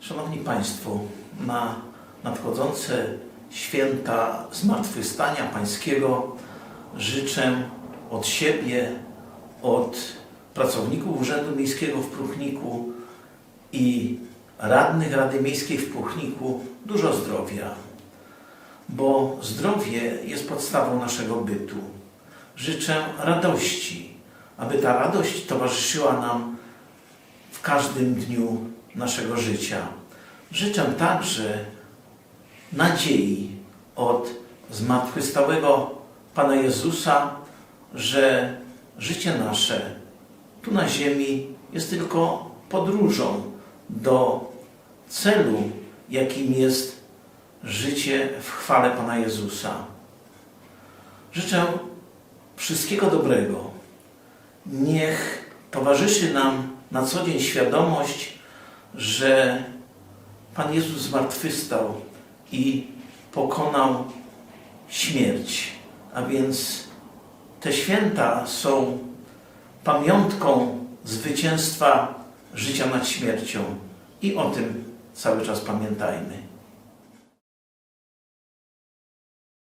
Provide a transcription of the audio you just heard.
Szanowni Państwo, na nadchodzące święta Zmartwychwstania Pańskiego życzę od siebie, od pracowników Urzędu Miejskiego w Pruchniku i radnych Rady Miejskiej w Pruchniku dużo zdrowia, bo zdrowie jest podstawą naszego bytu. Życzę radości, aby ta radość towarzyszyła nam w każdym dniu naszego życia. Życzę także nadziei od zmartwychwstałego Pana Jezusa, że życie nasze tu na ziemi jest tylko podróżą do celu, jakim jest życie w chwale Pana Jezusa. Życzę wszystkiego dobrego. Niech towarzyszy nam na co dzień świadomość, że Pan Jezus zmartwychwstał i pokonał śmierć. A więc te święta są pamiątką zwycięstwa życia nad śmiercią. I o tym cały czas pamiętajmy.